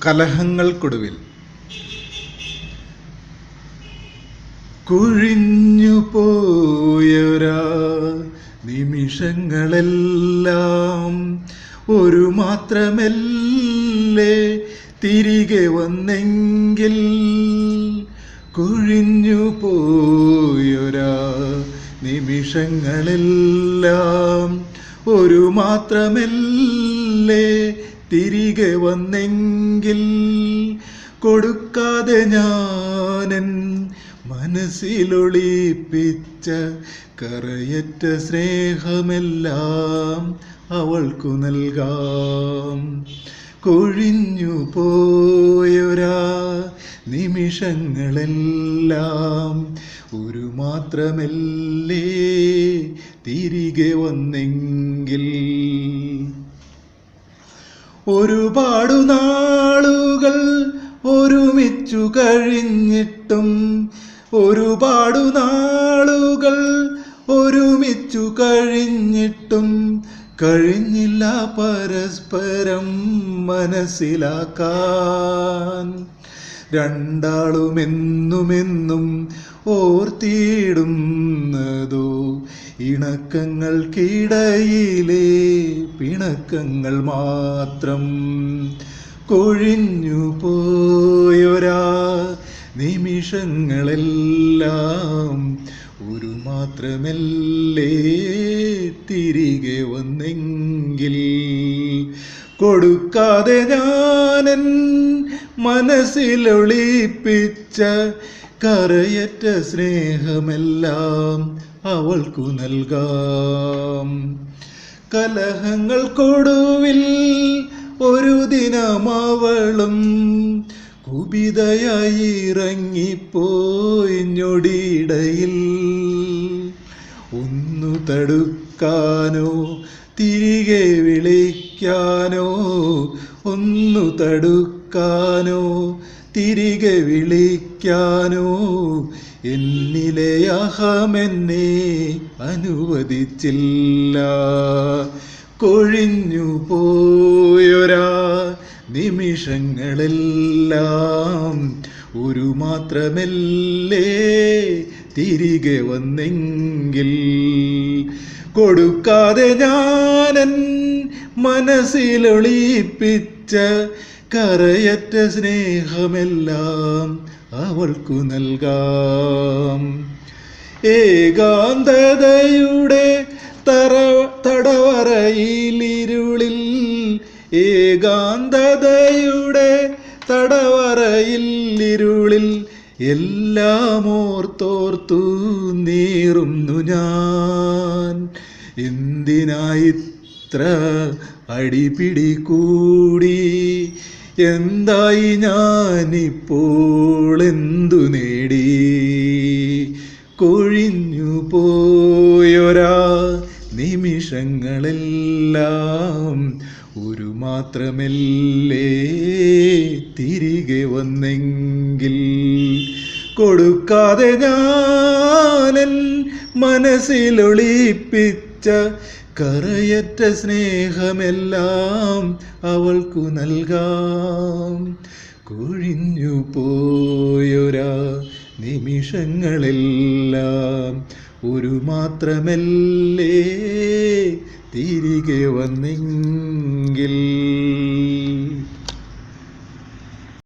കലഹങ്ങൾക്കൊടുവിൽ കുഴിഞ്ഞു പോയൊരാ നിമിഷങ്ങളെല്ലാം ഒരു മാത്രമല്ലേ തിരികെ വന്നെങ്കിൽ കുഴിഞ്ഞു പോയൊരാ നിമിഷങ്ങളെല്ലാം ഒരു മാത്രമല്ലേ തിരികെ വന്നെങ്കിൽ കൊടുക്കാതെ ഞാനൻ മനസ്സിലൊളിപ്പിച്ച കറയറ്റ സ്നേഹമെല്ലാം അവൾക്കു നൽകാം. കൊഴിഞ്ഞു പോയൊരാ നിമിഷങ്ങളെല്ലാം ഒരു മാത്രമല്ലേ തിരികെ വന്നെങ്കിൽ ഒരുപാടു നാളുകൾ ഒരുമിച്ചു കഴിഞ്ഞിട്ടും ഒരുപാടു നാളുകൾ ഒരുമിച്ചു കഴിഞ്ഞിട്ടും കഴിഞ്ഞില്ല പരസ്പരം മനസ്സിലാക്കാൻ. രണ്ടാളും എന്നുമെന്നും ഓർത്തിയിടുന്നതോ ഇണക്കങ്ങൾക്കിടയിലെ പിണക്കങ്ങൾ മാത്രം കൊഴിഞ്ഞു പോയൊരാ നിമിഷങ്ങളെല്ലാം ഒരു മാത്രമല്ലേ തിരികെ വന്നെങ്കിൽ കൊടുക്കാതെ ഞാനൻ മനസ്സിലൊളിപ്പിച്ച കറയറ്റ സ്നേഹമെല്ലാം അവൾക്കു നൽകാം. കലഹങ്ങൾക്കൊടുവിൽ ഒരു ദിനം അവളും കുപിതയായി ഇറങ്ങിപ്പോയി ഞൊടിയിടയിൽ. ഒന്നു തടുക്കാനോ തിരികെ വിളിക്കാനോ ഒന്നു തടുക്കാനോ തിരികെ വിളിക്കാനോ എന്നിലെ അഹമെന്നെ അനുവദിച്ചില്ല. കൊഴിഞ്ഞു പോയൊരാ നിമിഷങ്ങളെല്ലാം ഒരു മാത്രമല്ലേ തിരികെ വന്നെങ്കിൽ. കൊടുക്കാതെ ഞാനൻ മനസ്സിലൊളിപ്പിച്ച കറയറ്റ സ്നേഹമെല്ലാം അവൾക്കു നൽകാം. ഏകാന്തതയുടെ തറ തടവറയിലിരുളിൽ ഏകാന്തതയുടെ തടവറയിലിരുളിൽ എല്ലാം ഓർത്തോർത്തു നീറുന്നു ഞാൻ. എന്തിനായിത്ര അടിപിടി കൂടി? എന്തായി ഞാനിപ്പോൾ എന്തു നേടി? കൊഴിഞ്ഞു പോയൊരാ നിമിഷങ്ങളെല്ലാം ഒരു മാത്രമല്ലേ തിരികെ വന്നെങ്കിൽ? കൊടുക്കാതെ ഞാനൻ മനസ്സിലൊളിപ്പിച്ച കറയറ്റ സ്നേഹമെല്ലാം അവൾക്കു നൽകാം. കൊഴിഞ്ഞു പോയൊരാ നിമിഷങ്ങളെല്ലാം ഒരു മാത്രമല്ലേ തിരികെ വന്നെങ്കിൽ